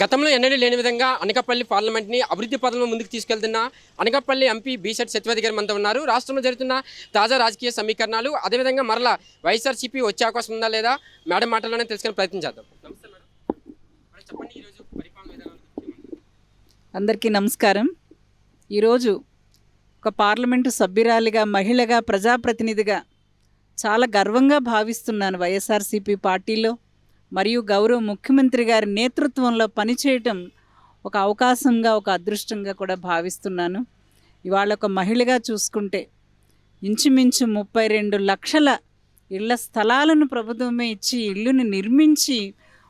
గతంలో ఎన్నడూ లేని విధంగా అనకాపల్లి పార్లమెంట్ని అభివృద్ధి పదంలో ముందుకు తీసుకెళ్తున్న అనకాపల్లి ఎంపీ బీసెట్ సత్యవతి గారి మనతో ఉన్నారు. రాష్ట్రంలో జరుగుతున్న తాజా రాజకీయ సమీకరణాలు అదేవిధంగా మరలా వైఎస్ఆర్సీపీ వచ్చే అవకాశం ఉందా లేదా మేడం మాటల్లోనే తెలుసుకునే ప్రయత్నం చేద్దాం. అందరికీ నమస్కారం. ఈరోజు ఒక పార్లమెంటు సభ్యురాలిగా మహిళగా ప్రజాప్రతినిధిగా చాలా గర్వంగా భావిస్తున్నాను వైఎస్ఆర్సీపీ పార్టీలో. మరియు గౌరవ ముఖ్యమంత్రి గారి నేతృత్వంలో పనిచేయటం ఒక అవకాశంగా ఒక అదృష్టంగా కూడా భావిస్తున్నాను. ఇవాళ ఒక మహిళగా చూసుకుంటే ఇంచుమించు ముప్పై రెండు లక్షల ఇళ్ళ స్థలాలను ప్రభుత్వమే ఇచ్చి ఇల్లుని నిర్మించి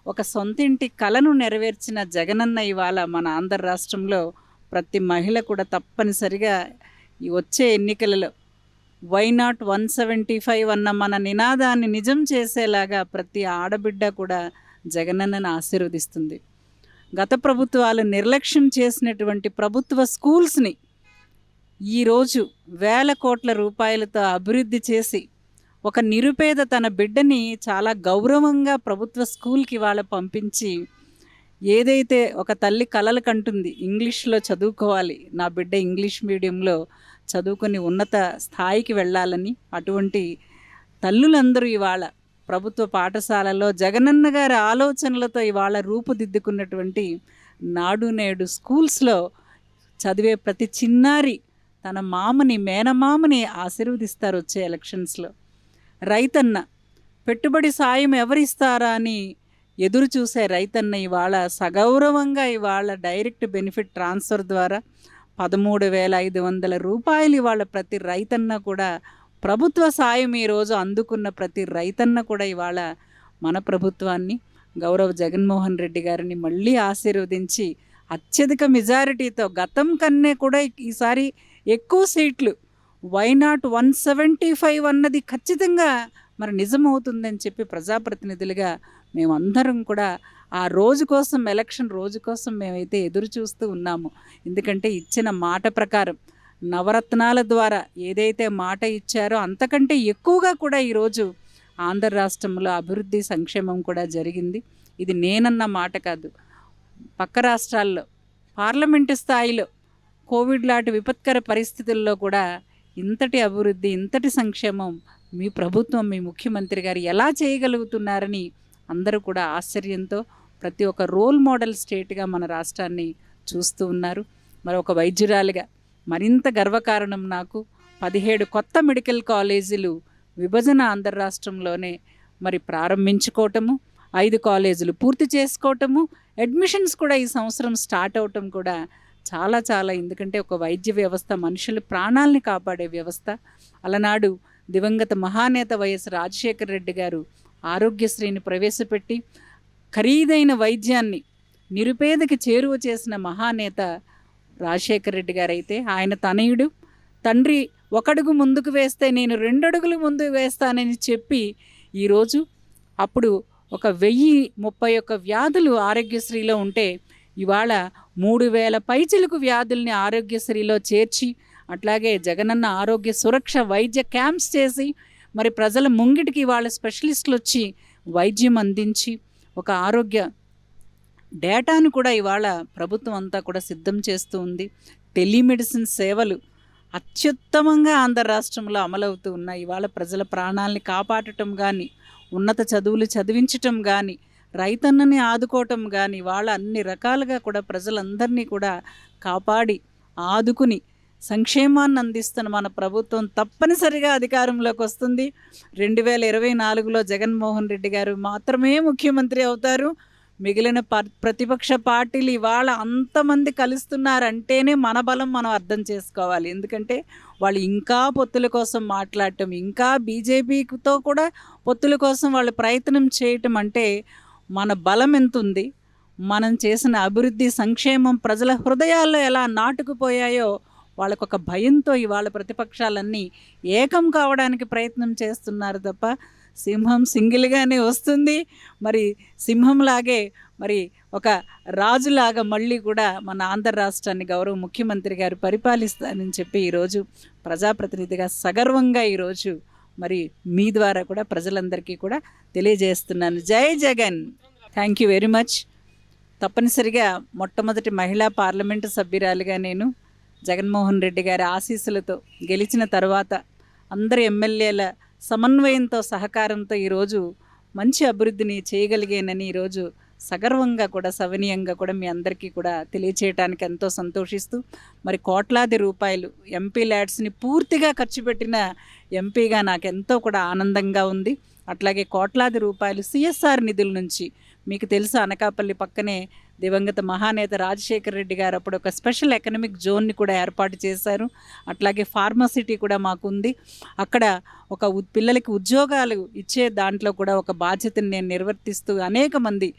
ఒక సొంతింటి కలను నెరవేర్చిన జగనన్న ఇవాళ మన ఆంధ్ర రాష్ట్రంలో ప్రతి మహిళ కూడా తప్పనిసరిగా ఈ వచ్చే ఎన్నికలలో why not one seventy five అన్న మన నినాదాన్ని నిజం చేసేలాగా ప్రతి ఆడబిడ్డ కూడా జగనన్నను ఆశీర్వదిస్తుంది. గత ప్రభుత్వాలు నిర్లక్ష్యం చేసినటువంటి ప్రభుత్వ స్కూల్స్ని ఈరోజు వేల కోట్ల రూపాయలతో అభివృద్ధి చేసి ఒక నిరుపేద తన బిడ్డని చాలా గౌరవంగా ప్రభుత్వ స్కూల్కి వాళ్ళ పంపించి ఏదైతే ఒక తల్లి కలలు కంటుంది ఇంగ్లీష్లో చదువుకోవాలి నా బిడ్డ ఇంగ్లీష్ మీడియంలో చదువుకొని ఉన్నత స్థాయికి వెళ్ళాలని అటువంటి తల్లులందరూ ఇవాళ ప్రభుత్వ పాఠశాలలో జగనన్న గారి ఆలోచనలతో ఇవాళ రూపుదిద్దుకున్నటువంటి నాడు నేడు స్కూల్స్లో చదివే ప్రతి చిన్నారి తన మామని మేనమామని ఆశీర్వదిస్తారు వచ్చే ఎలక్షన్స్లో. రైతన్న పెట్టుబడి సాయం ఎవరిస్తారా అని ఎదురు చూసే రైతన్న ఇవాళ సగౌరవంగా ఇవాళ డైరెక్ట్ బెనిఫిట్ ట్రాన్స్ఫర్ ద్వారా పదమూడు వేల ఐదు వందల రూపాయలు ఇవాళ ప్రతి రైతన్న కూడా ప్రభుత్వ సాయం ఈరోజు అందుకున్న ప్రతి రైతన్న కూడా ఇవాళ మన ప్రభుత్వాన్ని గౌరవ జగన్మోహన్ రెడ్డి గారిని మళ్ళీ ఆశీర్వదించి అత్యధిక మెజారిటీతో గతం కన్నే కూడా ఈసారి ఎక్కువ సీట్లు. Why not one seventy five అన్నది ఖచ్చితంగా మరి నిజమవుతుందని చెప్పి ప్రజాప్రతినిధులుగా మేమందరం కూడా ఆ రోజు కోసం ఎలక్షన్ రోజు కోసం మేమైతే ఎదురు చూస్తూ ఉన్నాము. ఎందుకంటే ఇచ్చిన మాట ప్రకారం నవరత్నాల ద్వారా ఏదైతే మాట ఇచ్చారో అంతకంటే ఎక్కువగా కూడా ఈరోజు ఆంధ్ర రాష్ట్రంలో అభివృద్ధి సంక్షేమం కూడా జరిగింది. ఇది నేనన్న మాట కాదు. పక్క రాష్ట్రాల్లో పార్లమెంటు స్థాయిలో కోవిడ్ లాంటి విపత్కర పరిస్థితుల్లో కూడా ఇంతటి అభివృద్ధి ఇంతటి సంక్షేమం మీ ప్రభుత్వం మీ ముఖ్యమంత్రి గారు ఎలా చేయగలుగుతున్నారని అందరూ కూడా ఆశ్చర్యంతో ప్రతి ఒక్క రోల్ మోడల్ స్టేట్గా మన రాష్ట్రాన్ని చూస్తూ ఉన్నారు. మరి ఒక వైద్యురాలిగా మరింత గర్వకారణం నాకు పదిహేడు కొత్త మెడికల్ కాలేజీలు విభజన ఆంధ్ర రాష్ట్రంలోనే మరి ప్రారంభించుకోవటము ఐదు కాలేజీలు పూర్తి చేసుకోవటము అడ్మిషన్స్ కూడా ఈ సంవత్సరం స్టార్ట్ అవటం కూడా చాలా చాలా ఎందుకంటే ఒక వైద్య వ్యవస్థ మనుషుల ప్రాణాలని కాపాడే వ్యవస్థ. అలనాడు దివంగత మహానేత వైఎస్ రాజశేఖర రెడ్డి గారు ఆరోగ్యశ్రీని ప్రవేశపెట్టి ఖరీదైన వైద్యాన్ని నిరుపేదకి చేరువ చేసిన మహానేత రాజశేఖర రెడ్డి గారైతే ఆయన తనయుడు. తండ్రి ఒకడుగు ముందుకు వేస్తే నేను రెండడుగులు ముందుకు వేస్తానని చెప్పి ఈరోజు అప్పుడు ఒక వెయ్యి ముప్పై ఒక్క వ్యాధులు ఆరోగ్యశ్రీలో ఉంటే ఇవాళ మూడు వేల పైచిలకు వ్యాధుల్ని ఆరోగ్యశ్రీలో చేర్చి అట్లాగే జగనన్న ఆరోగ్య సురక్ష వైద్య క్యాంప్స్ చేసి మరి ప్రజల ముంగిటికి వాళ్ళ స్పెషలిస్టులు వచ్చి వైద్యం అందించి ఒక ఆరోగ్య డేటాను కూడా ఇవాళ ప్రభుత్వం అంతా కూడా సిద్ధం చేస్తూ ఉంది. టెలిమెడిసిన్ సేవలు అత్యుత్తమంగా ఆంధ్ర రాష్ట్రంలో అమలవుతూ ఉన్నాయి. ఇవాళ ప్రజల ప్రాణాలని కాపాడటం కానీ ఉన్నత చదువులు చదివించటం కానీ రైతన్నని ఆదుకోవటం కానీ వాళ్ళ అన్ని రకాలుగా కూడా ప్రజలందరినీ కూడా కాపాడి ఆదుకుని సంక్షేమాన్ని అందిస్తున్న మన ప్రభుత్వం తప్పనిసరిగా అధికారంలోకి వస్తుంది. రెండు వేల ఇరవై నాలుగులో జగన్మోహన్ రెడ్డి గారు మాత్రమే ముఖ్యమంత్రి అవుతారు. మిగిలిన ప- ప్రతిపక్ష పార్టీలు ఇవాళ అంతమంది కలుస్తున్నారంటేనే మన బలం మనం అర్థం చేసుకోవాలి. ఎందుకంటే వాళ్ళు ఇంకా పొత్తుల కోసం మాట్లాడటం ఇంకా బీజేపీతో కూడా పొత్తుల కోసం వాళ్ళు ప్రయత్నం చేయటం అంటే మన బలం ఎంత ఉంది మనం చేసిన అభివృద్ధి సంక్షేమం ప్రజల హృదయాల్లో ఎలా నాటుకుపోయాయో వాళ్ళకు ఒక భయంతో ఇవాళ ప్రతిపక్షాలన్నీ ఏకం కావడానికి ప్రయత్నం చేస్తున్నారు తప్ప సింహం సింగిల్గానే వస్తుంది. మరి సింహంలాగే మరి ఒక రాజులాగా మళ్ళీ కూడా మన ఆంధ్ర రాష్ట్రాన్ని గౌరవ ముఖ్యమంత్రి గారు పరిపాలిస్తారని చెప్పి ఈరోజు ప్రజాప్రతినిధిగా సగర్వంగా ఈరోజు మరి మీ ద్వారా కూడా ప్రజలందరికీ కూడా తెలియజేస్తున్నాను. జై Jagan. Thank you very much. తప్పనిసరిగా మొట్టమొదటి మహిళా పార్లమెంటు సభ్యురాలిగా నేను జగన్మోహన్ రెడ్డి గారి ఆశీస్సులతో గెలిచిన తర్వాత అందరి ఎమ్మెల్యేల సమన్వయంతో సహకారంతో ఈరోజు మంచి అభివృద్ధిని చేయగలిగానని ఈరోజు సగర్వంగా కూడా సవనీయంగా కూడా మీ అందరికీ కూడా తెలియచేయడానికి ఎంతో సంతోషిస్తూ మరి కోట్లాది రూపాయలు ఎంపీ ల్యాడ్స్ని పూర్తిగా ఖర్చు పెట్టిన ఎంపీగా నాకు ఎంతో కూడా ఆనందంగా ఉంది. అట్లాగే కోట్లాది రూపాయలు సిఎస్ఆర్ నిధుల నుంచి మీకు తెలుసు అనకాపల్లి పక్కనే దివంగత మహానేత రాజశేఖర రెడ్డి గారు అప్పుడు ఒక స్పెషల్ ఎకనమిక్ జోన్ని కూడా ఏర్పాటు చేశారు. అట్లాగే ఫార్మసిటీ కూడా మాకుంది. అక్కడ ఒక ఉ- పిల్లలకి ఉద్యోగాలు ఇచ్చే దాంట్లో కూడా ఒక బాధ్యతను నేను నిర్వర్తిస్తూ అనేక మంది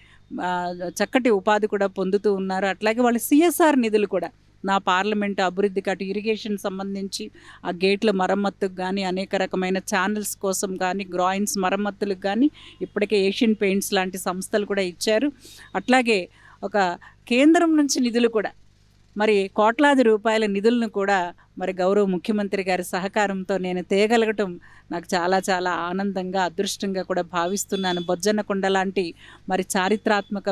చక్కటి ఉపాధి కూడా పొందుతూ ఉన్నారు. అట్లాగే వాళ్ళు సిఎస్ఆర్ నిధులు కూడా నా పార్లమెంటు అభివృద్ధికి అటు ఇరిగేషన్ సంబంధించి ఆ గేట్ల మరమ్మత్తుకు కానీ అనేక రకమైన ఛానల్స్ కోసం కానీ గ్రాయిన్స్ మరమ్మతులకు కానీ ఇప్పటికే ఏషియన్ పెయింట్స్ లాంటి సంస్థలు కూడా ఇచ్చారు. అట్లాగే ఒక కేంద్రం నుంచి నిధులు కూడా మరి కోట్లాది రూపాయల నిధులను కూడా మరి గౌరవ ముఖ్యమంత్రి గారి సహకారంతో నేను తేగలగటం నాకు చాలా చాలా ఆనందంగా అదృష్టంగా కూడా భావిస్తున్నాను. బొజ్జన్నకొండ లాంటి మరి చారిత్రాత్మక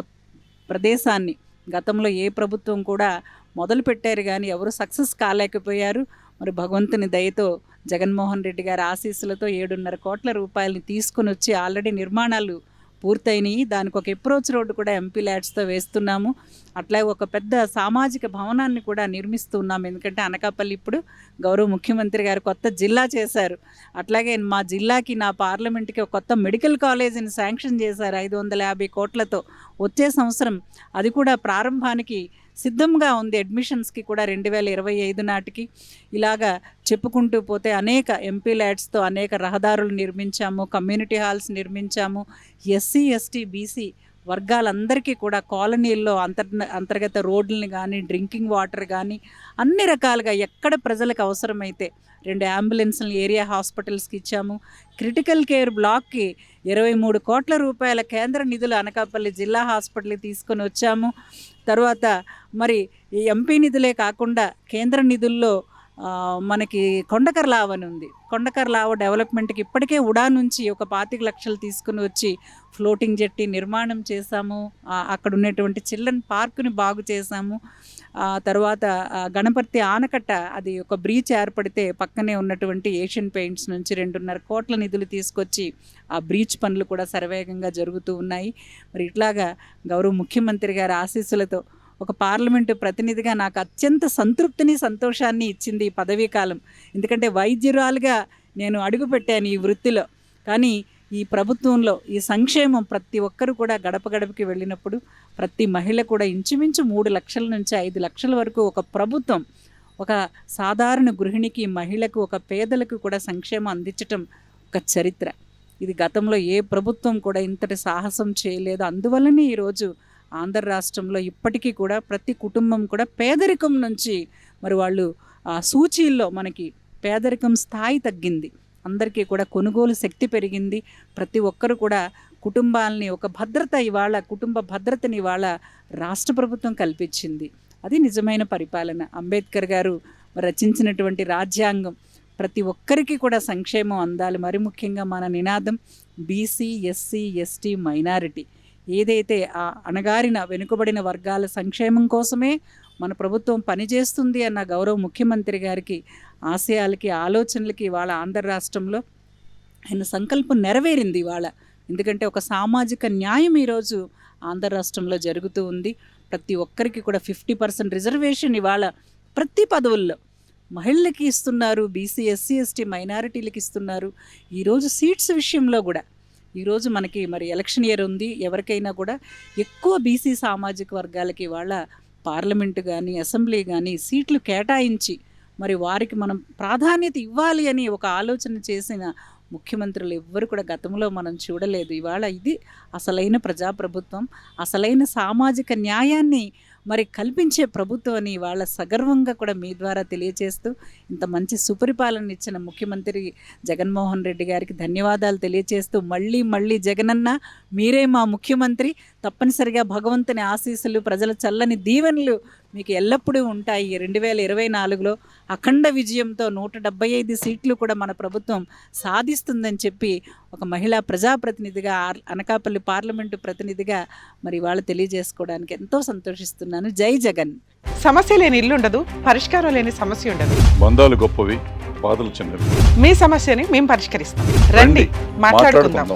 ప్రదేశాన్ని గతంలో ఏ ప్రభుత్వం కూడా మొదలు పెట్టారు కానీ ఎవరు సక్సెస్ కాలేకపోయారు. మరి భగవంతుని దయతో జగన్మోహన్ రెడ్డి గారి ఆశీస్సులతో ఏడున్నర కోట్ల రూపాయలని తీసుకుని వచ్చి ఆల్రెడీ నిర్మాణాలు పూర్తయినాయి. దానికి ఒక అప్రోచ్ రోడ్డు కూడా ఎంపీ ల్యాడ్స్తో వేస్తున్నాము. అట్లాగే ఒక పెద్ద సామాజిక భవనాన్ని కూడా నిర్మిస్తున్నాము. ఎందుకంటే అనకాపల్లి ఇప్పుడు గౌరవ ముఖ్యమంత్రి గారు కొత్త జిల్లా చేశారు. అట్లాగే మా జిల్లాకి నా పార్లమెంట్కి ఒక కొత్త మెడికల్ కాలేజీని శాంక్షన్ చేశారు. ఐదు వందల యాభై కోట్లతో. వచ్చే సంవత్సరం అది కూడా ప్రారంభానికి సిద్ధంగా ఉంది అడ్మిషన్స్కి కూడా రెండు వేల ఇరవై ఐదు నాటికి. ఇలాగా చెప్పుకుంటూ పోతే అనేక ఎంపీ ల్యాడ్స్తో అనేక రహదారులు నిర్మించాము కమ్యూనిటీ హాల్స్ నిర్మించాము ఎస్సీ ఎస్టీ బీసీ వర్గాలందరికీ కూడా కాలనీల్లో అంతర్ అంతర్గత రోడ్లని కానీ డ్రింకింగ్ వాటర్ కానీ అన్ని రకాలుగా ఎక్కడ ప్రజలకు అవసరమైతే రెండు అంబులెన్స్లు ఏరియా హాస్పిటల్స్కి ఇచ్చాము. క్రిటికల్ కేర్ బ్లాక్కి ఇరవై మూడు కోట్ల రూపాయల కేంద్ర నిధులు అనకాపల్లి జిల్లా హాస్పిటల్కి తీసుకొని వచ్చాము. తర్వాత మరి ఈ ఎంపీ నిధులే కాకుండా కేంద్ర నిధుల్లో మనకి మనకి కొండకర్లావ్ అని ఉంది. కొండకర్లావ డెవలప్మెంట్కి ఇప్పటికే ఉడా నుంచి ఒక పాతిక లక్షలు తీసుకుని వచ్చి ఫ్లోటింగ్ జెట్టి నిర్మాణం చేశాము. అక్కడ ఉన్నటువంటి చిల్డ్రన్ పార్కుని బాగు చేశాము. తర్వాత గణపతి ఆనకట్ట అది ఒక బ్రీచ్ ఏర్పడితే పక్కనే ఉన్నటువంటి ఏషియన్ పెయింట్స్ నుంచి రెండున్నర కోట్ల నిధులు తీసుకొచ్చి ఆ బ్రీచ్ పనులు కూడా శరవేగంగా జరుగుతూ ఉన్నాయి. మరి ఇట్లాగా గౌరవ ముఖ్యమంత్రి గారి ఆశీస్సులతో ఒక పార్లమెంటు ప్రతినిధిగా నాకు అత్యంత సంతృప్తిని సంతోషాన్ని ఇచ్చింది ఈ పదవీ కాలం. ఎందుకంటే వైద్యురాలుగా నేను అడుగుపెట్టాను ఈ వృత్తిలో. కానీ ఈ ప్రభుత్వంలో ఈ సంక్షేమం ప్రతి ఒక్కరు కూడా గడప గడపకి వెళ్ళినప్పుడు ప్రతి మహిళ కూడా ఇంచుమించు మూడు లక్షల నుంచి ఐదు లక్షల వరకు ఒక ప్రభుత్వం ఒక సాధారణ గృహిణికి మహిళకు ఒక పేదలకు కూడా సంక్షేమం అందించటం ఒక చరిత్ర. ఇది గతంలో ఏ ప్రభుత్వం కూడా ఇంతటి సాహసం చేయలేదు. అందువల్లనే ఈరోజు ఆంధ్ర రాష్ట్రంలో ఇప్పటికీ కూడా ప్రతి కుటుంబం కూడా పేదరికం నుంచి మరి వాళ్ళు ఆ సూచీల్లో మనకి పేదరికం స్థాయి తగ్గింది. అందరికీ కూడా కొనుగోలు శక్తి పెరిగింది. ప్రతి ఒక్కరు కూడా కుటుంబాలని ఒక భద్రత ఇవాళ కుటుంబ భద్రతని ఇవాళ రాష్ట్ర ప్రభుత్వం కల్పించింది. అది నిజమైన పరిపాలన. అంబేద్కర్ గారు రచించినటువంటి రాజ్యాంగం ప్రతి ఒక్కరికి కూడా సంక్షేమం అందాలి. మరి ముఖ్యంగా మన నినాదం బీసీ ఎస్సీ ఎస్టీ మైనారిటీ. ఏదైతే ఆ అణగారిన వెనుకబడిన వర్గాల సంక్షేమం కోసమే మన ప్రభుత్వం పనిచేస్తుంది అన్న గౌరవ ముఖ్యమంత్రి గారికి ఆశయాలకి ఆలోచనలకి ఇవాళ ఆంధ్ర రాష్ట్రంలో ఆయన సంకల్పం నెరవేరింది ఇవాళ. ఎందుకంటే ఒక సామాజిక న్యాయం ఈరోజు ఆంధ్ర రాష్ట్రంలో జరుగుతూ ఉంది. ప్రతి ఒక్కరికి కూడా ఫిఫ్టీ పర్సెంట్ రిజర్వేషన్ ఇవాళ ప్రతి పదవుల్లో మహిళలకి ఇస్తున్నారు బీసీ ఎస్సీ ఎస్టీ మైనారిటీలకి ఇస్తున్నారు. ఈరోజు సీట్స్ విషయంలో కూడా ఈరోజు మనకి మరి ఎలక్షన్ ఇయర్ ఉంది. ఎవరికైనా కూడా ఎక్కువ బీసీ సామాజిక వర్గాలకి వాళ్ళ పార్లమెంటు కానీ అసెంబ్లీ కానీ సీట్లు కేటాయించి మరి వారికి మనం ప్రాధాన్యత ఇవ్వాలి అని ఒక ఆలోచన చేసిన ముఖ్యమంత్రులు ఎవ్వరు కూడా గతంలో మనం చూడలేదు. ఇవాళ ఇది అసలైన ప్రజాప్రభుత్వం అసలైన సామాజిక న్యాయాన్ని మరి కల్పించే ప్రభుత్వం అని ఇవాళ సగర్వంగా కూడా మీ ద్వారా తెలియచేస్తూ ఇంత మంచి సుపరిపాలన ఇచ్చిన ముఖ్యమంత్రి జగన్మోహన్ రెడ్డి గారికి ధన్యవాదాలు తెలియచేస్తూ మళ్ళీ మళ్ళీ జగనన్న మీరే మా ముఖ్యమంత్రి. తప్పనిసరిగా భగవంతుని ఆశీస్సులు ప్రజల చల్లని దీవెనలు మీకు ఎల్లప్పుడూ ఉంటాయి. రెండు వేల ఇరవై నాలుగులో అఖండ విజయంతో నూట డెబ్బై ఐదు సీట్లు కూడా మన ప్రభుత్వం సాధిస్తుందని చెప్పి ఒక మహిళా ప్రజాప్రతినిధిగా అనకాపల్లి పార్లమెంటు ప్రతినిధిగా మరి వాళ్ళు తెలియజేసుకోవడానికి ఎంతో సంతోషిస్తున్నాను. జై జగన్. సమస్య లేని ఇల్లు ఉండదు పరిష్కారం లేని సమస్య ఉండదు. బంధాలు గొప్పవి బాధలు చిన్నవి. మీ సమస్యని మేము పరిష్కరిస్తాం. రండి మాట్లాడుకుందాం.